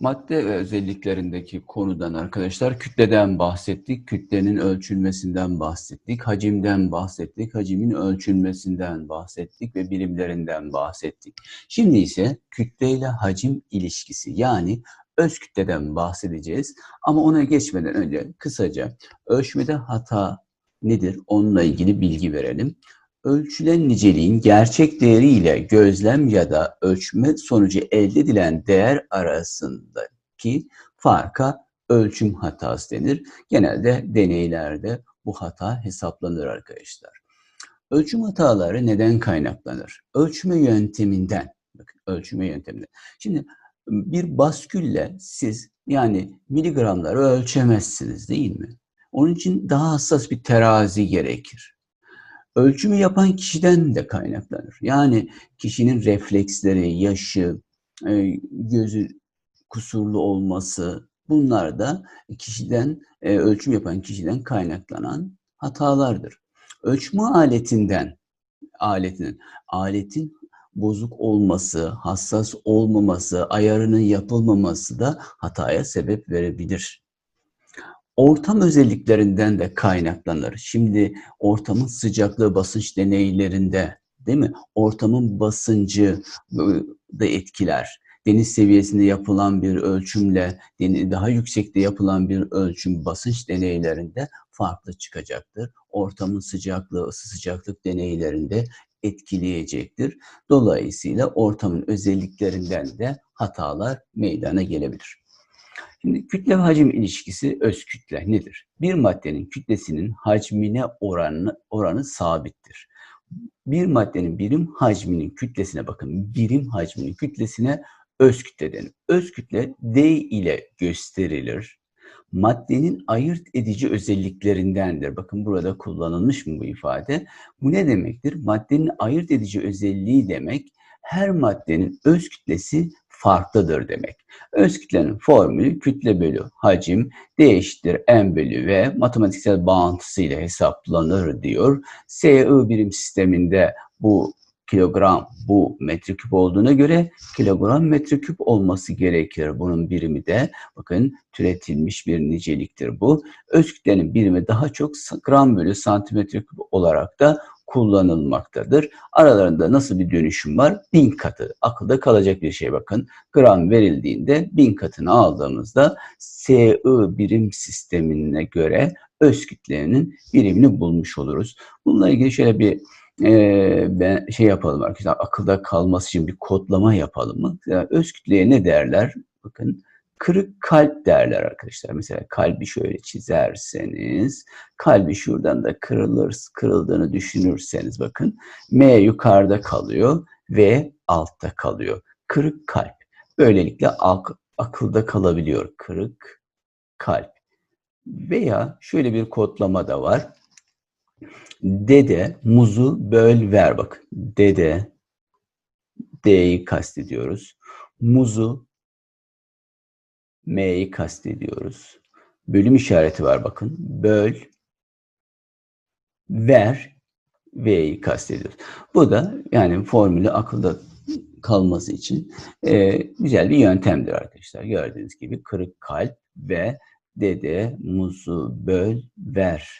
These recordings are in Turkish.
Madde özelliklerindeki konudan arkadaşlar kütleden bahsettik, kütlenin ölçülmesinden bahsettik, hacimden bahsettik, hacimin ölçülmesinden bahsettik ve birimlerinden bahsettik. Şimdi ise kütle ile hacim ilişkisi yani öz kütleden bahsedeceğiz. Ama ona geçmeden önce kısaca ölçmede hata nedir onunla ilgili bilgi verelim. Ölçülen niceliğin gerçek değeri ile gözlem ya da ölçme sonucu elde edilen değer arasındaki farka ölçüm hatası denir. Genelde deneylerde bu hata hesaplanır arkadaşlar. Ölçüm hataları neden kaynaklanır? Ölçme yönteminden. Bakın ölçme yönteminden. Şimdi bir baskülle siz yani miligramları ölçemezsiniz değil mi? Onun için daha hassas bir terazi gerekir ölçümü yapan kişiden de kaynaklanır. Yani kişinin refleksleri, yaşı, e, gözü kusurlu olması bunlar da kişiden e, ölçüm yapan kişiden kaynaklanan hatalardır. Ölçme aletinden aletinin aletin bozuk olması, hassas olmaması, ayarının yapılmaması da hataya sebep verebilir ortam özelliklerinden de kaynaklanır. Şimdi ortamın sıcaklığı basınç deneylerinde değil mi? Ortamın basıncı da etkiler. Deniz seviyesinde yapılan bir ölçümle daha yüksekte yapılan bir ölçüm basınç deneylerinde farklı çıkacaktır. Ortamın sıcaklığı, ısı sıcaklık deneylerinde etkileyecektir. Dolayısıyla ortamın özelliklerinden de hatalar meydana gelebilir. Şimdi kütle hacim ilişkisi öz kütle nedir? Bir maddenin kütlesinin hacmine oranı, oranı sabittir. Bir maddenin birim hacminin kütlesine bakın. Birim hacminin kütlesine öz kütle denir. Öz kütle D ile gösterilir. Maddenin ayırt edici özelliklerindendir. Bakın burada kullanılmış mı bu ifade? Bu ne demektir? Maddenin ayırt edici özelliği demek her maddenin öz kütlesi farklıdır demek. Öz kütlenin formülü kütle bölü hacim D eşittir M bölü V matematiksel bağıntısıyla hesaplanır diyor. SI birim sisteminde bu kilogram bu metreküp olduğuna göre kilogram metreküp olması gerekir. Bunun birimi de bakın türetilmiş bir niceliktir bu. Öz kütlenin birimi daha çok gram bölü santimetre küp olarak da kullanılmaktadır. Aralarında nasıl bir dönüşüm var? Bin katı. Akılda kalacak bir şey bakın. Gram verildiğinde bin katını aldığımızda SI birim sistemine göre öz kütlenin birimini bulmuş oluruz. Bununla ilgili şöyle bir e, ben şey yapalım arkadaşlar akılda kalması için bir kodlama yapalım mı? Yani öz kütleye ne derler? Bakın kırık kalp derler arkadaşlar. Mesela kalbi şöyle çizerseniz, kalbi şuradan da kırılır, kırıldığını düşünürseniz bakın. M yukarıda kalıyor, V altta kalıyor. Kırık kalp. Böylelikle ak akılda kalabiliyor. Kırık kalp. Veya şöyle bir kodlama da var. Dede muzu böl ver bak. Dede D'yi kastediyoruz. Muzu M'yi kastediyoruz. Bölüm işareti var bakın. Böl, ver, V'yi kastediyoruz. Bu da yani formülü akılda kalması için e, güzel bir yöntemdir arkadaşlar. Gördüğünüz gibi kırık kalp ve dede, muzu, böl, ver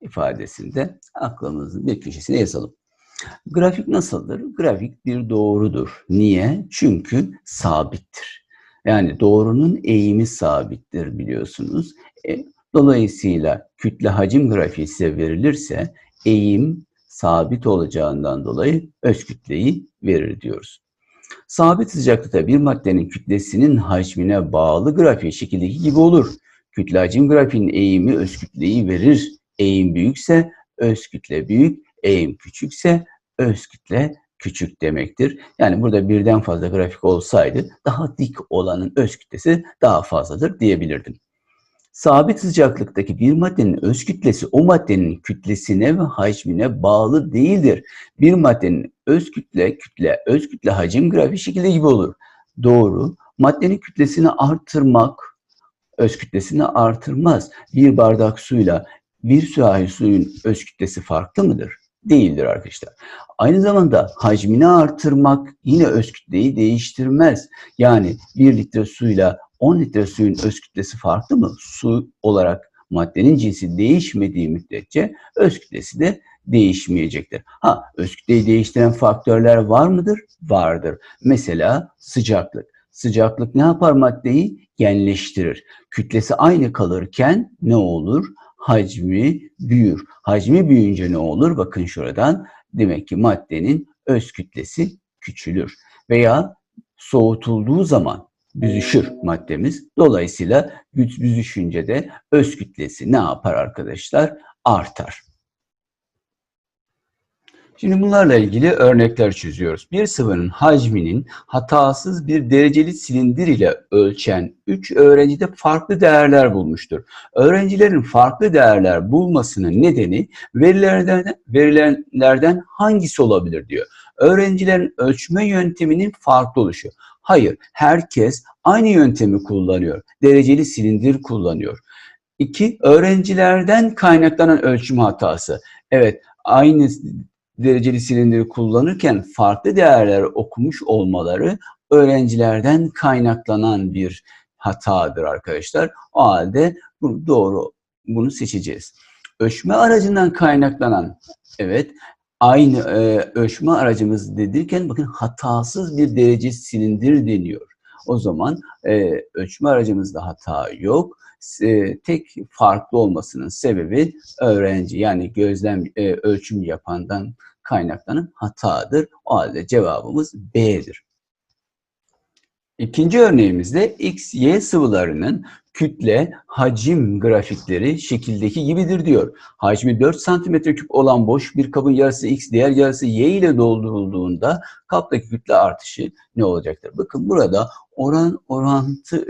ifadesinde aklımızın bir köşesine yazalım. Grafik nasıldır? Grafik bir doğrudur. Niye? Çünkü sabittir. Yani doğrunun eğimi sabittir biliyorsunuz. E, dolayısıyla kütle hacim grafiği size verilirse eğim sabit olacağından dolayı öz kütleyi verir diyoruz. Sabit sıcaklıkta bir maddenin kütlesinin hacmine bağlı grafiği şekildeki gibi olur. Kütle hacim grafiğinin eğimi öz kütleyi verir. Eğim büyükse öz kütle büyük, eğim küçükse öz kütle küçük demektir. Yani burada birden fazla grafik olsaydı daha dik olanın öz kütlesi daha fazladır diyebilirdim. Sabit sıcaklıktaki bir maddenin öz kütlesi o maddenin kütlesine ve hacmine bağlı değildir. Bir maddenin öz kütle, kütle, öz kütle hacim grafiği şekilde gibi olur. Doğru. Maddenin kütlesini artırmak öz kütlesini artırmaz. Bir bardak suyla bir sürahi suyun öz kütlesi farklı mıdır? değildir arkadaşlar. Aynı zamanda hacmini artırmak yine öz kütleyi değiştirmez. Yani 1 litre suyla 10 litre suyun öz kütlesi farklı mı? Su olarak maddenin cinsi değişmediği müddetçe öz kütlesi de değişmeyecektir. Ha, öz kütleyi değiştiren faktörler var mıdır? Vardır. Mesela sıcaklık. Sıcaklık ne yapar maddeyi? Genleştirir. Kütlesi aynı kalırken ne olur? Hacmi büyür. Hacmi büyüyünce ne olur? Bakın şuradan. Demek ki maddenin öz kütlesi küçülür. Veya soğutulduğu zaman büzüşür maddemiz. Dolayısıyla büzüşünce de öz kütlesi ne yapar arkadaşlar? Artar. Şimdi bunlarla ilgili örnekler çözüyoruz. Bir sıvının hacminin hatasız bir dereceli silindir ile ölçen 3 öğrencide farklı değerler bulmuştur. Öğrencilerin farklı değerler bulmasının nedeni verilerden, verilenlerden hangisi olabilir diyor. Öğrencilerin ölçme yönteminin farklı oluşu. Hayır, herkes aynı yöntemi kullanıyor. Dereceli silindir kullanıyor. İki, öğrencilerden kaynaklanan ölçüm hatası. Evet, aynı dereceli silindiri kullanırken farklı değerler okumuş olmaları öğrencilerden kaynaklanan bir hatadır arkadaşlar. O halde bunu doğru bunu seçeceğiz. Ölçme aracından kaynaklanan evet aynı e, ölçme aracımız dedirken bakın hatasız bir derece silindir deniyor. O zaman e, ölçme aracımızda hata yok. E, tek farklı olmasının sebebi öğrenci yani gözlem e, ölçüm yapandan kaynaklanan hatadır. O halde cevabımız B'dir. İkinci örneğimizde X, Y sıvılarının kütle, hacim grafikleri şekildeki gibidir diyor. Hacmi 4 cm3 olan boş bir kabın yarısı X, diğer yarısı Y ile doldurulduğunda kaptaki kütle artışı ne olacaktır? Bakın burada oran orantı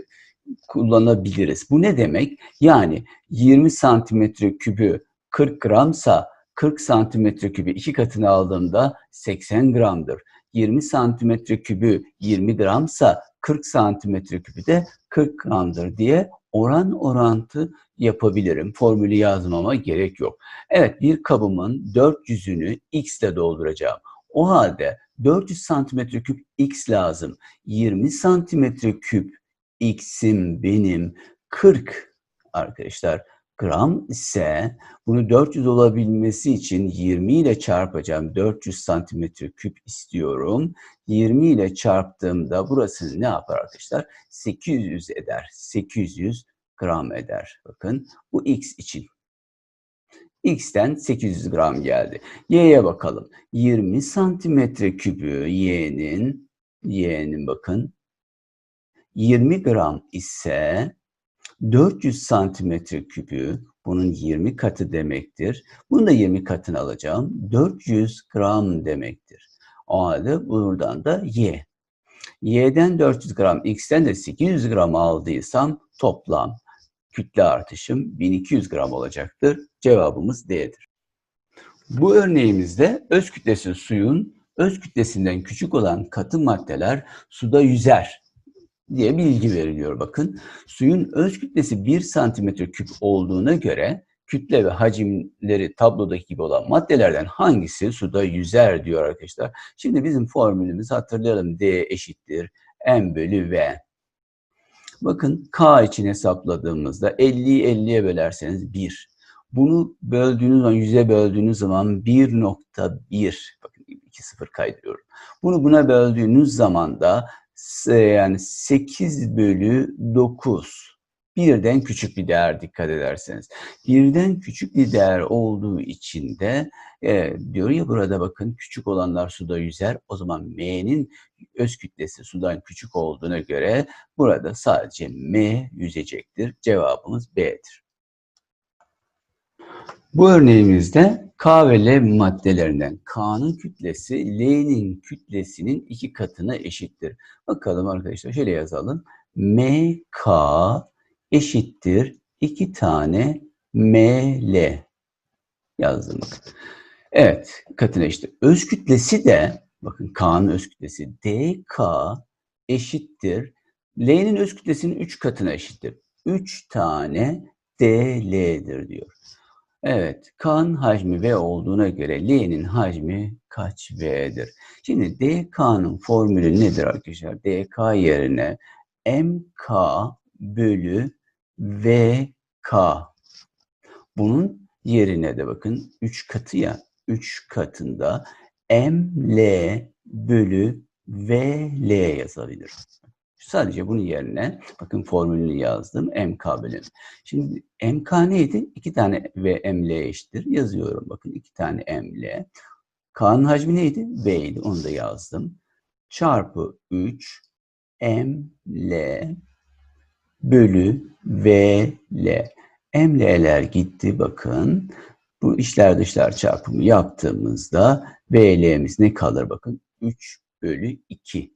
kullanabiliriz. Bu ne demek? Yani 20 santimetre kübü 40 gramsa 40 santimetre kübü iki katını aldığımda 80 gramdır. 20 santimetre kübü 20 gramsa 40 santimetre kübü de 40 gramdır diye oran orantı yapabilirim. Formülü yazmama gerek yok. Evet bir kabımın 400'ünü x ile dolduracağım. O halde 400 santimetre küp x lazım. 20 santimetre küp x'im benim 40 arkadaşlar gram ise bunu 400 olabilmesi için 20 ile çarpacağım. 400 santimetre küp istiyorum. 20 ile çarptığımda burası ne yapar arkadaşlar? 800 eder. 800 gram eder. Bakın bu x için. X'ten 800 gram geldi. Y'ye bakalım. 20 santimetre kübü Y'nin Y'nin bakın 20 gram ise 400 santimetre küpü bunun 20 katı demektir. Bunu da 20 katını alacağım. 400 gram demektir. O halde buradan da y. Y'den 400 gram, x'ten de 800 gram aldıysam toplam kütle artışım 1200 gram olacaktır. Cevabımız D'dir. Bu örneğimizde öz kütlesi suyun öz kütlesinden küçük olan katı maddeler suda yüzer diye bilgi veriliyor bakın. Suyun öz kütlesi 1 santimetre küp olduğuna göre kütle ve hacimleri tablodaki gibi olan maddelerden hangisi suda yüzer diyor arkadaşlar. Şimdi bizim formülümüzü hatırlayalım. D eşittir M bölü V. Bakın K için hesapladığımızda 50'yi 50'ye bölerseniz 1. Bunu böldüğünüz zaman, yüze böldüğünüz zaman 1.1. Bakın 2 sıfır kaydırıyorum. Bunu buna böldüğünüz zaman da yani 8 bölü 9 birden küçük bir değer dikkat ederseniz. Birden küçük bir değer olduğu için de e, diyor ya burada bakın küçük olanlar suda yüzer. O zaman M'nin öz kütlesi sudan küçük olduğuna göre burada sadece M yüzecektir. Cevabımız B'dir. Bu örneğimizde K ve L maddelerinden K'nın kütlesi L'nin kütlesinin iki katına eşittir. Bakalım arkadaşlar şöyle yazalım. MK eşittir iki tane ML. Yazdım. Evet katına eşittir. Öz kütlesi de bakın K'nın öz kütlesi DK eşittir. L'nin öz kütlesinin 3 katına eşittir. 3 tane DL'dir diyor. Evet, K'nın hacmi V olduğuna göre L'nin hacmi kaç V'dir? Şimdi DK'nın formülü nedir arkadaşlar? DK yerine MK bölü VK. Bunun yerine de bakın 3 katı ya 3 katında ML bölü VL yazabilirim. Sadece bunun yerine bakın formülünü yazdım. MK bölü. Şimdi MK neydi? İki tane V ML eşittir. Yazıyorum bakın iki tane ML. K'nın hacmi neydi? V idi. Onu da yazdım. Çarpı 3 ML bölü VL. ML'ler gitti bakın. Bu içler dışlar çarpımı yaptığımızda VL'miz ne kalır bakın? 3 bölü 2.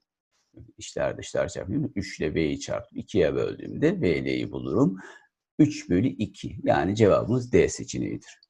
İçler dışlar çarpımı 3 ile V'yi çarptım. 2'ye böldüğümde VL'yi bulurum. 3 bölü 2. Yani cevabımız D seçeneğidir.